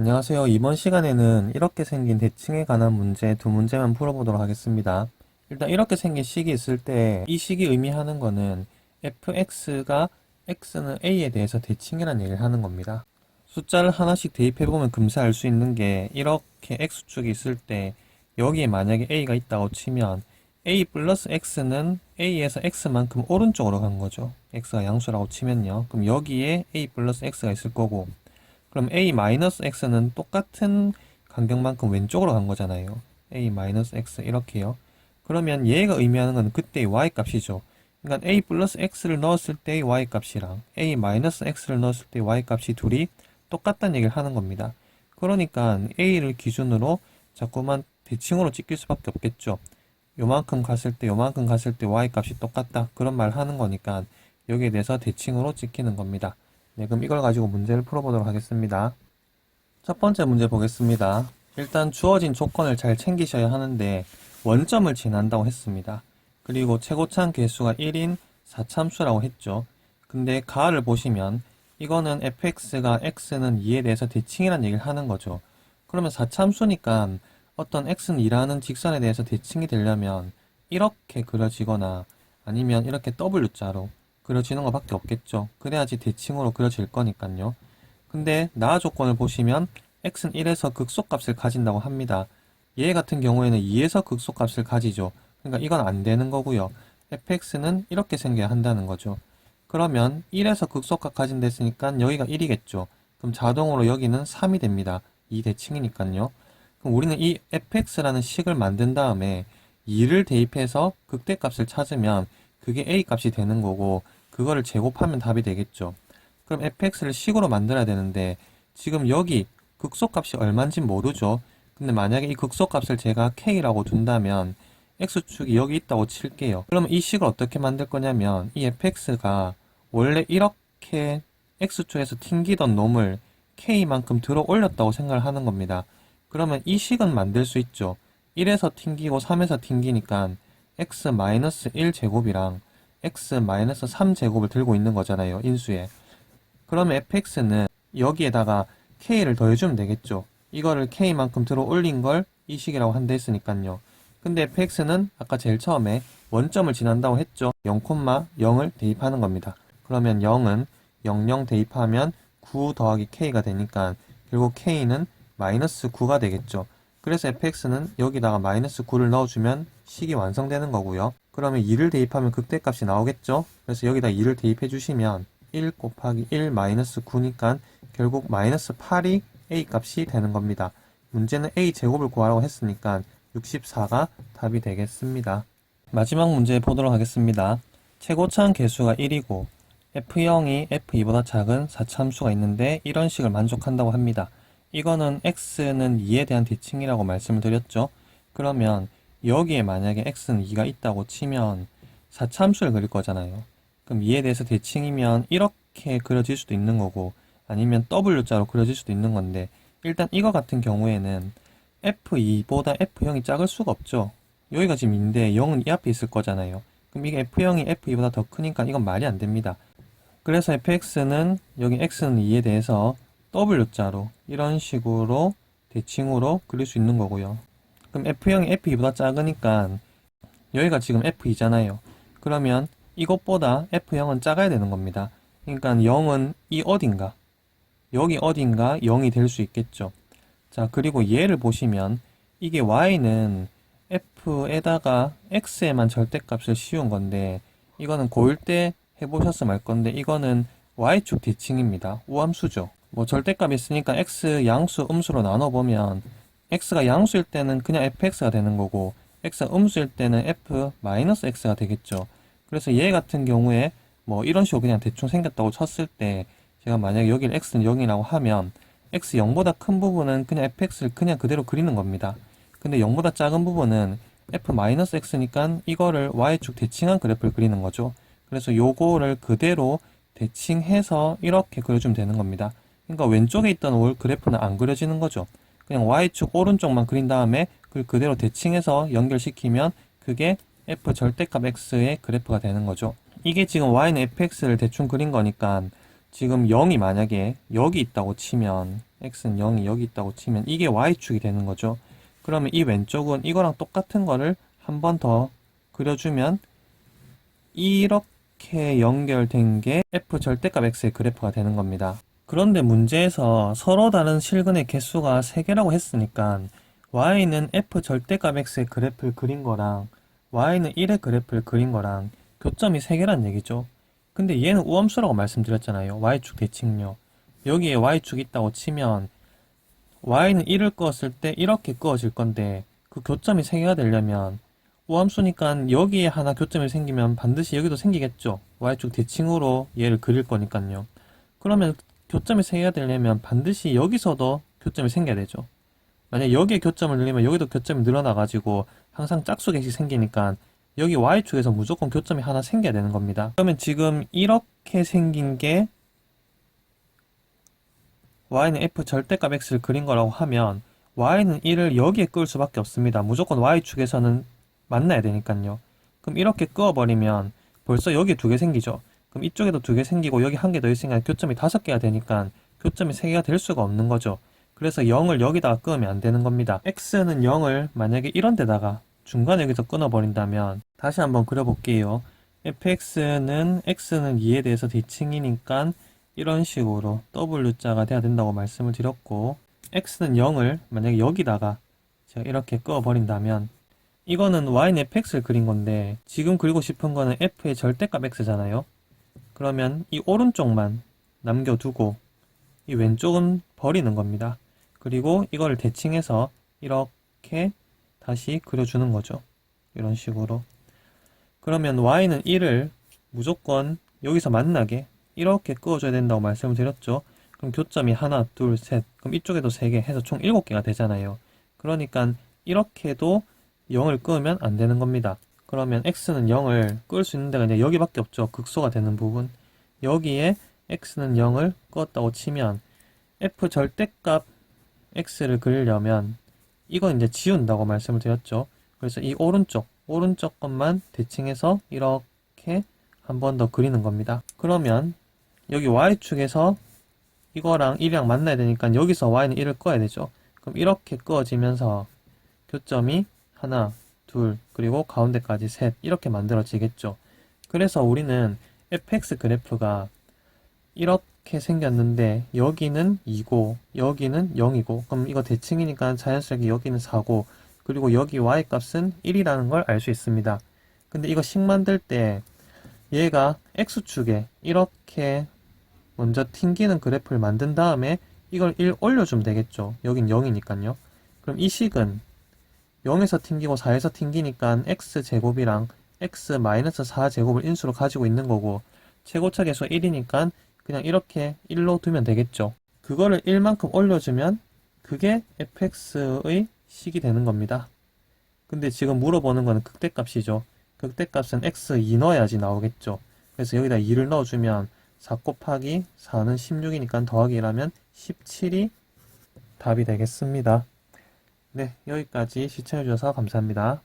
안녕하세요. 이번 시간에는 이렇게 생긴 대칭에 관한 문제 두 문제만 풀어보도록 하겠습니다. 일단 이렇게 생긴 식이 있을 때 이 식이 의미하는 거는 fx가 x는 a에 대해서 대칭이라는 얘기를 하는 겁니다. 숫자를 하나씩 대입해보면 금세 알 수 있는 게 이렇게 x축이 있을 때 여기에 만약에 a가 있다고 치면 a 플러스 x는 a에서 x만큼 오른쪽으로 간 거죠. x가 양수라고 치면요. 그럼 여기에 a 플러스 x가 있을 거고 그럼 a 마이너스 x는 똑같은 간격만큼 왼쪽으로 간 거잖아요. a 마이너스 x 이렇게요. 그러면 얘가 의미하는 건 그때의 y 값이죠. 그러니까 a 플러스 x를 넣었을 때의 y 값이랑 a 마이너스 x를 넣었을 때의 y 값이 둘이 똑같다는 얘기를 하는 겁니다. 그러니까 a를 기준으로 자꾸만 대칭으로 찍힐 수밖에 없겠죠. 요만큼 갔을 때 요만큼 갔을 때 y 값이 똑같다 그런 말 하는 거니까 여기에 대해서 대칭으로 찍히는 겁니다. 네, 그럼 이걸 가지고 문제를 풀어보도록 하겠습니다. 첫 번째 문제 보겠습니다. 일단 주어진 조건을 잘 챙기셔야 하는데 원점을 지난다고 했습니다. 그리고 최고참 개수가 1인 4참수라고 했죠. 근데 가를 보시면 이거는 fx가 x는 2에 대해서 대칭이라는 얘기를 하는 거죠. 그러면 4참수니까 어떤 x는 2라는 직선에 대해서 대칭이 되려면 이렇게 그려지거나 아니면 이렇게 W자로 그려지는 것밖에 없겠죠. 그래야지 대칭으로 그려질 거니까요. 근데 나 조건을 보시면 x는 1에서 극소값을 가진다고 합니다. 얘 같은 경우에는 2에서 극소값을 가지죠. 그러니까 이건 안 되는 거고요. fx는 이렇게 생겨야 한다는 거죠. 그러면 1에서 극소값 가진댔으니까 여기가 1이겠죠. 그럼 자동으로 여기는 3이 됩니다. 이 대칭이니까요. 그럼 우리는 이 fx라는 식을 만든 다음에 2를 대입해서 극대값을 찾으면 그게 a 값이 되는 거고 그거를 제곱하면 답이 되겠죠. 그럼 fx를 식으로 만들어야 되는데 지금 여기 극소값이 얼마인지 모르죠. 근데 만약에 이 극소값을 제가 k라고 둔다면 x축이 여기 있다고 칠게요. 그러면 이 식을 어떻게 만들 거냐면 이 fx가 원래 이렇게 x축에서 튕기던 놈을 k만큼 들어 올렸다고 생각을 하는 겁니다. 그러면 이 식은 만들 수 있죠. 1에서 튕기고 3에서 튕기니까 x-1 제곱이랑 x-3 제곱을 들고 있는 거잖아요. 인수에. 그러면 fx는 여기에다가 k를 더해주면 되겠죠. 이거를 k만큼 들어 올린 걸 이 식이라고 한다 했으니까요. 근데 fx는 아까 제일 처음에 원점을 지난다고 했죠. 0,0을 대입하는 겁니다. 그러면 0은 00 대입하면 9 더하기 k가 되니까 결국 k는 마이너스 9가 되겠죠. 그래서 fx는 여기다가 마이너스 9를 넣어주면 식이 완성되는 거고요. 그러면 2를 대입하면 극대값이 나오겠죠. 그래서 여기다 2를 대입해 주시면 1 곱하기 1 마이너스 9니까 결국 마이너스 8이 a 값이 되는 겁니다. 문제는 a 제곱을 구하라고 했으니까 64가 답이 되겠습니다. 마지막 문제 보도록 하겠습니다. 최고차항 개수가 1이고 f0이 f2보다 작은 4참수가 있는데 이런 식을 만족한다고 합니다. 이거는 x는 2에 대한 대칭이라고 말씀을 드렸죠. 그러면 여기에 만약에 x는 2가 있다고 치면 4참수를 그릴 거잖아요. 그럼 2에 대해서 대칭이면 이렇게 그려질 수도 있는 거고 아니면 W자로 그려질 수도 있는 건데 일단 이거 같은 경우에는 F2보다 F0이 작을 수가 없죠. 여기가 지금 인데 0은 이 앞에 있을 거잖아요. 그럼 이게 F0이 F2보다 더 크니까 이건 말이 안 됩니다. 그래서 fx는 여기 x는 2에 대해서 W자로 이런 식으로 대칭으로 그릴 수 있는 거고요. 그럼 F0이 F2보다 작으니까 여기가 지금 F2잖아요. 그러면 이것보다 F0은 작아야 되는 겁니다. 그러니까 0은 이 어딘가 여기 어딘가 0이 될 수 있겠죠. 자 그리고 얘를 보시면 이게 y는 f에다가 x에만 절대값을 씌운 건데 이거는 고1 때 해보셨으면 알 건데 이거는 y축 대칭입니다. 우함수죠. 뭐 절대값 있으니까 x 양수 음수로 나눠보면 x가 양수일 때는 그냥 fx가 되는 거고 x가 음수일 때는 f-x가 되겠죠. 그래서 얘 같은 경우에 뭐 이런 식으로 그냥 대충 생겼다고 쳤을 때 제가 만약에 여기를 x는 0이라고 하면 x 0보다 큰 부분은 그냥 fx를 그냥 그대로 그리는 겁니다. 근데 0보다 작은 부분은 f-x니까 이거를 y축 대칭한 그래프를 그리는 거죠. 그래서 요거를 그대로 대칭해서 이렇게 그려주면 되는 겁니다. 그러니까 왼쪽에 있던 올 그래프는 안 그려지는 거죠. 그냥 y축 오른쪽만 그린 다음에 그걸 그대로 대칭해서 연결시키면 그게 f 절대값 x의 그래프가 되는 거죠. 이게 지금 y는 fx를 대충 그린 거니까 지금 0이 만약에 여기 있다고 치면 x는 0이 여기 있다고 치면 이게 y축이 되는 거죠. 그러면 이 왼쪽은 이거랑 똑같은 거를 한 번 더 그려주면 이렇게 연결된 게 f 절대값 x의 그래프가 되는 겁니다. 그런데 문제에서 서로 다른 실근의 개수가 3개라고 했으니까 y는 f 절대값 x의 그래프를 그린 거랑 y는 1의 그래프를 그린 거랑 교점이 3개란 얘기죠. 근데 얘는 우함수라고 말씀드렸잖아요. y축 대칭요. 여기에 y축 있다고 치면 y는 1을 그었을 때 이렇게 그어질 건데 그 교점이 3개가 되려면 우함수니까 여기에 하나 교점이 생기면 반드시 여기도 생기겠죠. y축 대칭으로 얘를 그릴 거니까요. 그러면 교점이 3개가 되려면 반드시 여기서도 교점이 생겨야 되죠. 만약 여기에 교점을 늘리면 여기도 교점이 늘어나가지고 항상 짝수 개씩 생기니까 여기 y축에서 무조건 교점이 하나 생겨야 되는 겁니다. 그러면 지금 이렇게 생긴 게 y는 f 절대값 x를 그린 거라고 하면 y는 1을 여기에 끌 수밖에 없습니다. 무조건 y축에서는 만나야 되니까요. 그럼 이렇게 끄어버리면 벌써 여기 두개 생기죠. 그럼 이쪽에도 두 개 생기고 여기 한 개 더 있으니까 교점이 다섯 개가 되니까 교점이 세 개가 될 수가 없는 거죠. 그래서 0을 여기다가 끄면 안 되는 겁니다. x는 0을 만약에 이런 데다가 중간에 여기서 끊어버린다면 다시 한번 그려볼게요. fx는 x는 2에 대해서 대칭이니까 이런 식으로 w자가 돼야 된다고 말씀을 드렸고 x는 0을 만약에 여기다가 제가 이렇게 끄어버린다면 이거는 y는 fx를 그린 건데 지금 그리고 싶은 거는 f의 절대값 x잖아요. 그러면 이 오른쪽만 남겨두고 이 왼쪽은 버리는 겁니다. 그리고 이거를 대칭해서 이렇게 다시 그려주는 거죠. 이런 식으로. 그러면 y는 1을 무조건 여기서 만나게 이렇게 그어줘야 된다고 말씀을 드렸죠. 그럼 교점이 하나, 둘, 셋. 그럼 이쪽에도 세 개 해서 총 7개가 되잖아요. 그러니까 이렇게도 0을 끄면 안 되는 겁니다. 그러면 x는 0을 끌 수 있는 데가 이제 여기밖에 없죠. 극소가 되는 부분. 여기에 x는 0을 끄었다고 치면 f 절대값 x를 그리려면 이건 이제 지운다고 말씀을 드렸죠. 그래서 이 오른쪽, 오른쪽 것만 대칭해서 이렇게 한 번 더 그리는 겁니다. 그러면 여기 y축에서 이거랑 1이랑 만나야 되니까 여기서 y는 1을 꺼야 되죠. 그럼 이렇게 끄어지면서 교점이 하나, 둘, 그리고 가운데까지 셋 이렇게 만들어지겠죠. 그래서 우리는 fx 그래프가 이렇게 생겼는데 여기는 2고 여기는 0이고 그럼 이거 대칭이니까 자연스럽게 여기는 4고 그리고 여기 y 값은 1이라는 걸 알 수 있습니다. 근데 이거 식 만들 때 얘가 x축에 이렇게 먼저 튕기는 그래프를 만든 다음에 이걸 1 올려주면 되겠죠. 여긴 0이니까요. 그럼 이 식은 0에서 튕기고 4에서 튕기니까 x제곱이랑 x-4제곱을 인수로 가지고 있는 거고 최고차 계수 1이니까 그냥 이렇게 1로 두면 되겠죠. 그거를 1만큼 올려주면 그게 fx의 식이 되는 겁니다. 근데 지금 물어보는 거는 극대값이죠. 극대값은 x2 넣어야지 나오겠죠. 그래서 여기다 2를 넣어주면 4 곱하기 4는 16이니까 더하기 1하면 17이 답이 되겠습니다. 네, 여기까지 시청해주셔서 감사합니다.